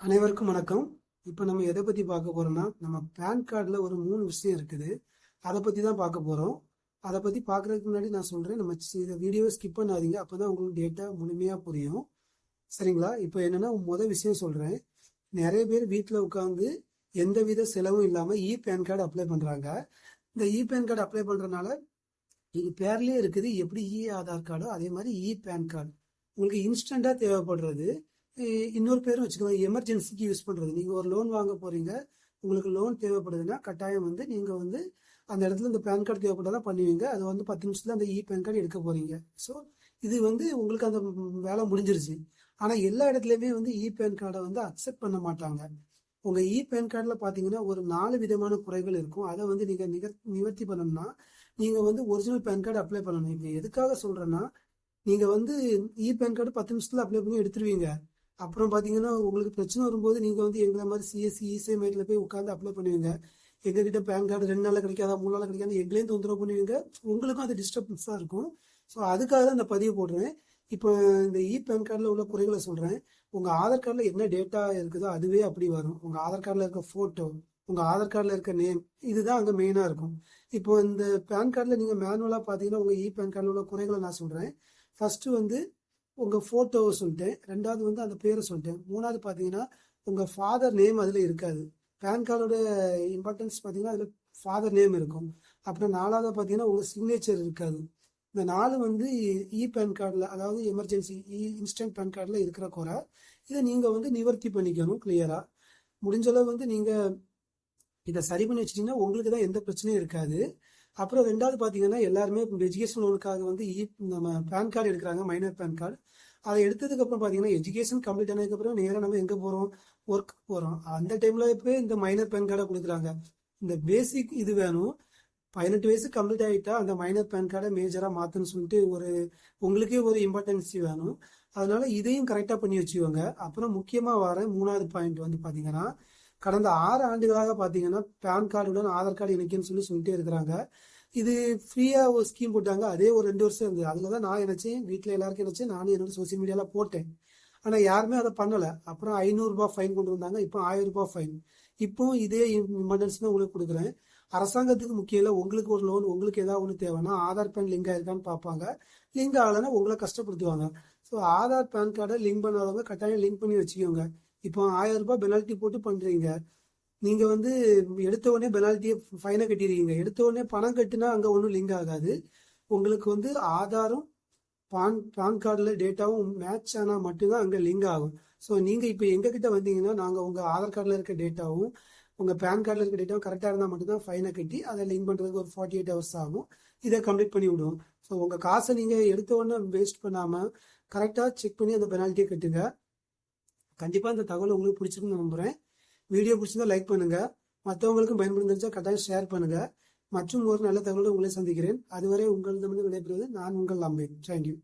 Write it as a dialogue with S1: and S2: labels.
S1: அனைவருக்கும் வணக்கம். இப்போ நம்ம எதை பற்றி பார்க்க போறோம்னா நம்ம பேன் கார்டில் ஒரு மூணு விஷயம் இருக்குது. அதை பற்றி தான் பார்க்க போகிறோம் அதை பற்றி பார்க்குறதுக்கு முன்னாடி நான் சொல்கிறேன் நம்ம சி- வீடியோவை ஸ்கிப் பண்ணாதீங்க. அப்போ தான் உங்களுக்கு டேட்டா முழுமையாக புரியும். சரிங்களா? இப்போ என்னென்னா முதல் விஷயம் சொல்கிறேன் நிறைய பேர் வீட்டில் உட்காந்து எந்தவித செலவும் இல்லாமல் இ பேன் கார்டு அப்ளை பண்ணுறாங்க இந்த இ பேன் கார்டு அப்ளை பண்ணுறதுனால இது பேர்லேயே இருக்குது. எப்படி இ ஆதார் கார்டோ அதே மாதிரி இ பேன் கார்டு உங்களுக்கு இன்ஸ்டண்ட்டாக தேவைப்படுறது இன்னொரு பேரும் வச்சுக்கோங்க எமர்ஜென்சிக்கு யூஸ் பண்ணுறது நீங்கள் ஒரு லோன் வாங்க போகிறீங்க உங்களுக்கு லோன் தேவைப்படுதுன்னா கட்டாயம் வந்து நீங்கள் வந்து அந்த இடத்துல இந்த பேன் கார்டு தேவைப்பட்டால் பண்ணுவீங்க. அது வந்து பத்து நிமிஷத்தில் அந்த இ பேன் கார்டு எடுக்க போகிறீங்க ஸோ இது வந்து உங்களுக்கு அந்த வேலை முடிஞ்சிருச்சு. ஆனால் எல்லா இடத்துலையுமே வந்து இ பேன் கார்டை வந்து அக்செப்ட் பண்ண மாட்டாங்க. உங்கள் இ பேன் கார்டில் பார்த்தீங்கன்னா ஒரு நாலு விதமான குறைகள் இருக்கும். அதை வந்து நீங்கள் நிக நிவர்த்தி பண்ணணும்னா நீங்கள் வந்து ஒரிஜினல் பேன் கார்டு அப்ளை பண்ணணும். இப்போ எதுக்காக சொல்கிறேன்னா நீங்கள் வந்து இ பேன் கார்டு பத்து நிமிஷத்தில் அப்ளை பண்ணி எடுத்துருவீங்க. அப்புறம் பார்த்தீங்கன்னா உங்களுக்கு பிரச்சனை வரும்போது நீங்கள் வந்து எங்களை மாதிரி சிஎஸ்சி இசை மையத்தில் போய் உட்காந்து அப்ளை பண்ணுவீங்க. எங்ககிட்ட பேன் கார்டு ரெண்டு நாளில் கிடைக்காதா மூணு நாளில் கிடைக்காது எங்களையும் தொந்தரவு பண்ணுவீங்க. உங்களுக்கும் அது டிஸ்டர்பன்ஸாக இருக்கும். ஸோ அதுக்காக தான் இந்த பதிவு போடுறேன். இப்போ இந்த இ பேன் கார்டில் உள்ள குறைகளை சொல்கிறேன் உங்கள் ஆதார் கார்டில் என்ன டேட்டா இருக்குதோ அதுவே அப்படி வரும். உங்கள் ஆதார் கார்டில் இருக்க ஃபோட்டோ உங்கள் ஆதார் கார்டில் இருக்க நேம் இதுதான் அங்கே மெயினாக இருக்கும். இப்போ இந்த பேன் கார்டில் நீங்கள் மேனுவலாக பார்த்தீங்கன்னா உங்கள் இ பேன் கார்டில் உள்ள குறைகளை நான் சொல்கிறேன் ஃபஸ்ட்டு வந்து உங்கள் ஃபோட்டோவை சொல்லிட்டேன். ரெண்டாவது வந்து அந்த பேரை சொல்லிட்டேன். மூணாவது பார்த்தீங்கன்னா உங்கள் ஃபாதர் நேம் அதில் இருக்காது. பேன் கார்டோட இம்பார்ட்டன்ஸ் பார்த்தீங்கன்னா அதில் ஃபாதர் நேம் இருக்கும். அப்புறம் நாலாவது பார்த்தீங்கன்னா உங்கள் சிக்னேச்சர் இருக்காது. இந்த நாலு வந்து இ பேன் கார்டில் அதாவது எமர்ஜென்சி இ இன்ஸ்டன்ட் பேன் கார்டில் இருக்கிற குறை இதை நீங்கள் வந்து நிவர்த்தி பண்ணிக்கணும் கிளியராக முடிஞ்சளவு வந்து நீங்கள் இதை சரி பண்ணி வச்சிட்டிங்கன்னா உங்களுக்கு தான் எந்த பிரச்சனையும் இருக்காது. அப்புறம் ரெண்டாவது பார்த்தீங்கன்னா எல்லாருமே எஜுகேஷன் லோனுக்காக வந்து இ நம்ம பேன் கார்டு எடுக்கிறாங்க மைனர் பேன் கார்டு அதை எடுத்ததுக்கப்புறம் பார்த்தீங்கன்னா எஜுகேஷன் கம்ப்ளீட் ஆனதுக்கப்புறம் நேராக நம்ம எங்கே போகிறோம் ஒர்க் போகிறோம் அந்த டைமில் இப்போ இந்த மைனர் பேன் கார்டை கொடுக்குறாங்க. இந்த பேசிக் இது வேணும். பதினெட்டு வயசு கம்ப்ளீட் ஆகிட்டா அந்த மைனர் பேன் கார்டை மேஜராக மாற்றுன்னு சொல்லிட்டு ஒரு உங்களுக்கே ஒரு இம்பார்ட்டன்சி வேணும். அதனால இதையும் கரெக்டாக பண்ணி வச்சுக்கோங்க. அப்புறம் முக்கியமாக வர மூணாவது பாயிண்ட் வந்து பார்த்தீங்கன்னா கடந்த ஆறு ஆண்டுகளாக பார்த்தீங்கன்னா பேன் கார்டுடன் ஆதார் கார்டு இணைக்கன்னு சொல்லி சொல்லிட்டே இருக்கிறாங்க. இது ஃப்ரீயாக ஒரு ஸ்கீம் போட்டாங்க. அதே ஒரு ரெண்டு வருஷம் இருந்தது. அதில் தான் நான் நினச்சேன் வீட்டில் எல்லாருக்கும் நினச்சேன் நானும் என்னோட சோசியல் மீடியாவில் போட்டேன். ஆனால் யாருமே அதை பண்ணலை. அப்புறம் ஐநூறுரூபா ஃபைன் கொண்டு வந்தாங்க. இப்போ ஆயிரம் ரூபாய் ஃபைன் இப்போ இதே இமர்ஜென்சி தான் உங்களுக்கு கொடுக்குறேன். அரசாங்கத்துக்கு முக்கியம் இல்லை. உங்களுக்கு ஒரு லோன் உங்களுக்கு ஏதாவது ஒன்று தேவைன்னா ஆதார் பேன் லிங்க் ஆயிருக்கான்னு பார்ப்பாங்க. லிங்க் ஆகலைன்னா உங்களை கஷ்டப்படுத்துவாங்க. ஸோ ஆதார் பேன் கார்டை லிங்க் பண்ணாதவங்க கட்டாயம் லிங்க் பண்ணி வச்சுக்கோங்க. இப்போ ஆயிரம் ரூபாய் பெனால்ட்டி போட்டு பண்ணுறீங்க நீங்கள் வந்து எடுத்த உடனே பெனால்ட்டியை ஃபைனை கட்டிடுவீங்க. எடுத்த உடனே பணம் கட்டினா அங்கே ஒன்றும் லிங்க் ஆகாது. உங்களுக்கு வந்து ஆதாரும் பான் பான் கார்டில் டேட்டாவும் மேட்ச் ஆனால் மட்டும்தான் அங்கே லிங்க் ஆகும். ஸோ நீங்கள் இப்போ எங்ககிட்ட வந்தீங்கன்னா நாங்கள் உங்கள் ஆதார் கார்டில் இருக்க டேட்டாவும் உங்கள் பேன் கார்டில் இருக்க டேட்டாவும் கரெக்டாக இருந்தால் மட்டும்தான் ஃபைனை கட்டி அதை லிங்க் பண்ணுறதுக்கு ஒரு ஃபார்ட்டி எயிட் ஹவர்ஸ் ஆகும். இதை கம்ப்ளீட் பண்ணி விடுவோம். ஸோ உங்கள் காசை நீங்கள் எடுத்த உடனே வேஸ்ட் பண்ணாமல் கரெக்டாக செக் பண்ணி அந்த பெனால்ட்டியை கட்டுங்க. கண்டிப்பாக இந்த தகவல் உங்களுக்கு பிடிச்சிருக்குன்னு நம்புகிறேன் வீடியோ பிடிச்சிருந்தா லைக் பண்ணுங்கள் மற்றவங்களுக்கும் பயன்படுத்திச்சா கட்டாயம் ஷேர் பண்ணுங்கள் மற்றும் ஒரு நல்ல தகவலோடு உங்களை சந்திக்கிறேன். அதுவரை உங்களிடமிருந்து விடைபெறுவது நான் உங்கள் அம்பேன் தேங்க்யூ